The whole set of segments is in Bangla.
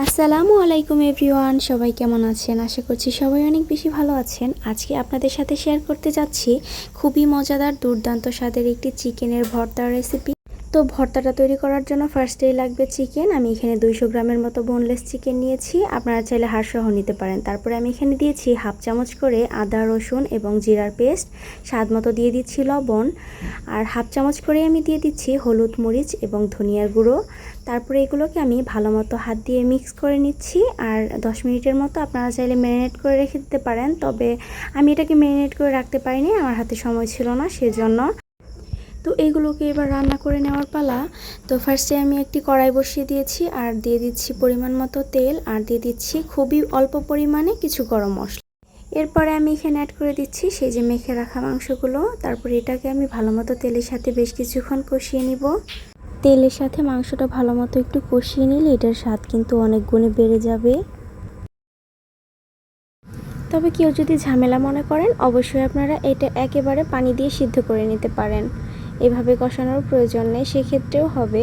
আসসালামু আলাইকুম এভরিওয়ান, সবাই কেমন আছেন? আশা করছি সবাই অনেক বেশি ভালো আছেন। আজকে আপনাদের সাথে শেয়ার করতে যাচ্ছি খুবই মজাদার, দুর্দান্ত স্বাদের একটি চিকেনের ভর্তার রেসিপি তো ভর্তাটা তৈরি করার জন্য ফার্স্টেই লাগবে চিকেন আমি এখানে দুইশো গ্রামের মতো বোনলেস চিকেন নিয়েছি। আপনারা চাইলে হাড়সহ নিতে পারেন। তারপরে আমি এখানে দিয়েছি হাফ চামচ করে আদা, রসুন এবং জিরার পেস্ট। স্বাদ মতো দিয়ে দিচ্ছি লবণ। আর হাফ চামচ করে আমি দিয়ে দিচ্ছি হলুদ মরিচ এবং ধনিয়ার গুঁড়ো। তারপরে এগুলোকে আমি ভালো মতো হাত দিয়ে মিক্স করে নিচ্ছি। আর দশ মিনিটের মতো আপনারা চাইলে ম্যারিনেট করে রেখে দিতে পারেন। তবে আমি এটাকে ম্যারিনেট করে রাখতে পারিনি, আমার হাতে সময় ছিল না সেজন্য। তো এইগুলোকে এবার রান্না করে নেওয়ার পালা। তো ফার্স্টে আমি একটি কড়াই বসিয়ে দিয়েছি, আর দিয়ে দিচ্ছি পরিমাণ মতো তেল, আর দিয়ে দিচ্ছি খুবই অল্প পরিমাণে কিছু গরম মশলা। এরপরে আমি এখানে অ্যাড করে দিচ্ছি সেই যে মেখে রাখা মাংসগুলো। তারপরে এটাকে আমি ভালো মতো তেলের সাথে বেশ কিছুক্ষণ কষিয়ে নিব। তেলের সাথে মাংসটা ভালো মতো একটু কষিয়ে নিলে এটার স্বাদ কিন্তু অনেক গুণে বেড়ে যাবে। তবে কেউ যদি ঝামেলা মনে করেন, অবশ্যই আপনারা এটা একেবারে পানি দিয়ে সিদ্ধ করে নিতে পারেন। এভাবে কষানোর প্রয়োজন নেই, সেক্ষেত্রেও হবে।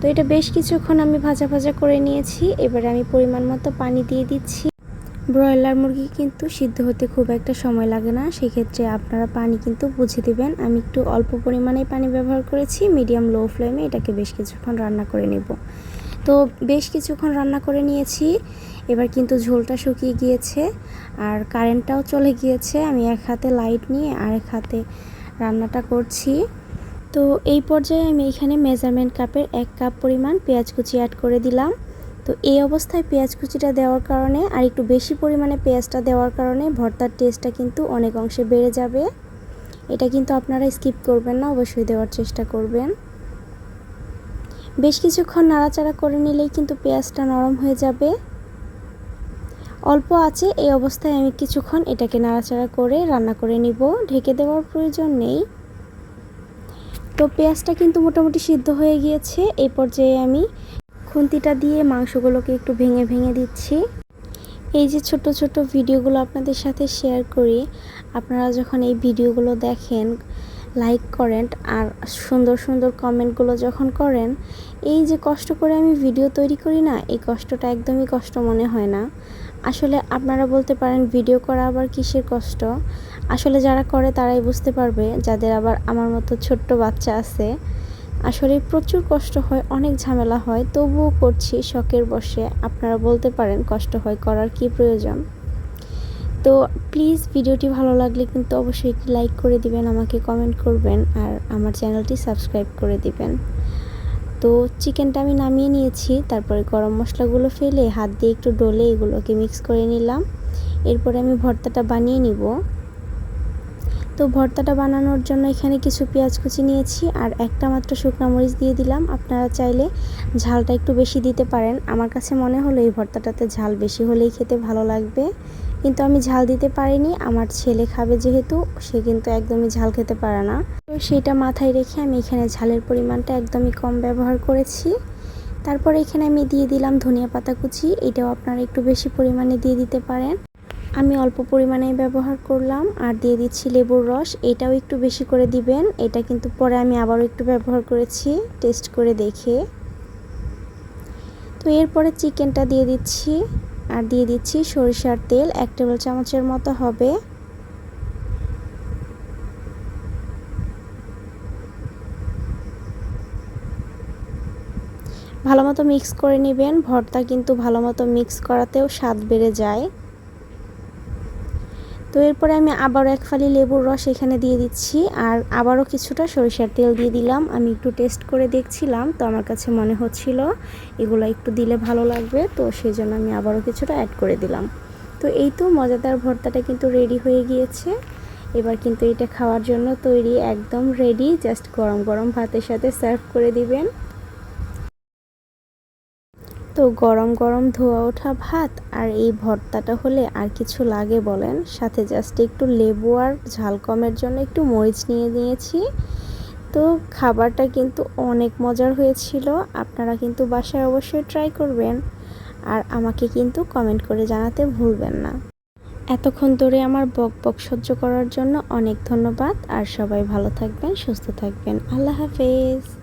তো এটা বেশ কিছুক্ষণ আমি ভাজা ভাজা করে নিয়েছি। এবারে আমি পরিমাণ মতো পানি দিয়ে দিচ্ছি। ব্রয়লার মুরগি কিন্তু সিদ্ধ হতে খুব একটা সময় লাগে না। সেক্ষেত্রে আপনারা পানি কিন্তু বুঝে দিবেন। আমি একটু অল্প পরিমাণে পানি ব্যবহার করেছি মিডিয়াম লো ফ্লেমে এটাকে বেশ কিছুক্ষণ রান্না করে নেব। তো বেশ কিছুক্ষণ রান্না করে নিয়েছি। এবার কিন্তু ঝোলটা শুকিয়ে গিয়েছে আর কারেন্টটাও চলে গিয়েছে। আমি এক হাতে লাইট নিয়ে আর এক হাতে রান্নাটা করছি। তো এই পর্যায়ে আমি এখানে মেজারমেন্ট কাপের এক কাপ পরিমাণ পেঁয়াজ কুচি অ্যাড করে দিলাম। তো এই অবস্থায় পেঁয়াজ কুচিটা দেওয়ার কারণে আর একটু বেশি পরিমাণে পেঁয়াজটা দেওয়ার কারণে ভর্তার টেস্টটা কিন্তু অনেক অংশে বেড়ে যাবে। এটা কিন্তু আপনারা স্কিপ করবেন না, অবশ্যই দেওয়ার চেষ্টা করবেন। বেশ কিছুক্ষণ নাড়াচাড়া করে নিলেই কিন্তু পেঁয়াজটা নরম হয়ে যাবে। অল্প আছে, এই অবস্থায় আমি কিছুক্ষণ এটাকে নাড়াচাড়া করে রান্না করে নিব। ঢেকে দেওয়ার প্রয়োজন নেই। তো পেঁয়াজটা কিন্তু মোটামুটি সিদ্ধ হয়ে গিয়েছে। এই পর্যায়ে আমি খুন্তিটা দিয়ে মাংসগুলোকে একটু ভেঙে ভেঙে দিচ্ছি। এই যে ছোট ছোট ভিডিওগুলো আপনাদের সাথে শেয়ার করি, আপনারা যখন এই ভিডিওগুলো দেখেন লাইক করেন আর সুন্দর সুন্দর কমেন্টগুলো যখন করেন, এই যে কষ্ট করে আমি ভিডিও তৈরি করি না, এই কষ্টটা একদমই কষ্ট মনে হয় না। আসলে আপনারা বলতে পারেন ভিডিও করা আবার কিসের কষ্ট? আসলে যারা করে তারাই বুঝতে পারবে, যাদের আবার আমার মতো ছোট্ট বাচ্চা আছে আসলে প্রচুর কষ্ট হয়, অনেক ঝামেলা হয়, তবুও করছি, শখের বসে। আপনারা বলতে পারেন কষ্ট হয়, করার কি প্রয়োজন? তো প্লিজ ভিডিওটি ভালো লাগলে কিন্তু অবশ্যই একটি লাইক করে দিবেন, আমাকে কমেন্ট করবেন, আর আমার চ্যানেলটি সাবস্ক্রাইব করে দিবেন। তো চিকেনটা আমি নামিয়ে নিয়েছি, তারপরে গরম মশলাগুলো ফেলে, হাত দিয়ে একটু ডলে এগুলোকে মিক্স করে নিলাম। এরপরে আমি ভর্তাটা বানিয়ে নিব। তো ভর্তাটা বানানোর জন্য এখানে কিছু পেঁয়াজ কুচি নিয়েছি আর একটা মাত্র শুকনো মরিচ দিয়ে দিলাম। আপনারা চাইলে ঝালটা একটু বেশি দিতে পারেন। আমার কাছে মনে হলো এই ভর্তাটাতে ঝাল বেশি হলেই খেতে ভালো লাগবে। কিন্তু আমি ঝাল দিতে পারিনি। আমার ছেলে খাবে যেহেতু, সে কিন্তু একদমই ঝাল খেতে পারে না। তো সেটা মাথায় রেখে আমি এখানে ঝালের পরিমাণটা একদমই কম ব্যবহার করেছি। তারপর এখানে আমি দিয়ে দিলাম ধনিয়া পাতা কুচি। এটাও আপনারা একটু বেশি পরিমাণে দিয়ে দিতে পারেন। আমি অল্প পরিমাণে ব্যবহার করলাম আর দিয়ে দিচ্ছি লেবুর রস। এটাও একটু বেশি করে দিবেন। এটা কিন্তু পরে আমি আবারও একটু ব্যবহার করেছি, টেস্ট করে দেখে। তো এরপরে চিকেনটা দিয়ে দিচ্ছি। আর দিয়ে দিচ্ছি সরিষার তেল, এক টেবিল চামচের মতো হবে। ভালো মতো মিক্স করে নেবেন। ভর্তা কিন্তু ভালো মতো মিক্স করাতেও স্বাদ বেড়ে যায়। তো এরপরে আমি আবারও এক ফালি লেবুর রস এখানে দিয়ে দিচ্ছি আর আবারও কিছুটা সরিষার তেল দিয়ে দিলাম। আমি একটু টেস্ট করে দেখছিলাম, তো আমার কাছে মনে হচ্ছিল এগুলো একটু দিলে ভালো লাগবে, তো সেই জন্য আমি আবারও কিছুটা অ্যাড করে দিলাম। তো এই তো মজাদার ভর্তাটা কিন্তু রেডি হয়ে গিয়েছে। এবার কিন্তু এটা খাওয়ার জন্য তৈরি একদম রেডি জাস্ট গরম গরম ভাতের সাথে সার্ভ করে দিবেন। তো গরম গরম ধোয়া ওঠা ভাত আর এই ভর্তাটা হলে আর কিছু লাগে বলেন? সাথে জাস্ট একটু লেবু আর ঝাল কমের জন্য একটু মরিচ নিয়ে নিয়েছি। তো খাবারটা কিন্তু অনেক মজার হয়েছিল, আপনারা কিন্তু বাসায় অবশ্যই ট্রাই করবেন। আর আমাকে কিন্তু কমেন্ট করে জানাতে ভুলবেন না। এতক্ষণ ধরে আমার বক বক সহ্য করার জন্য অনেক ধন্যবাদ, আর সবাই ভালো থাকবেন, সুস্থ থাকবেন। আল্লাহ হাফেজ।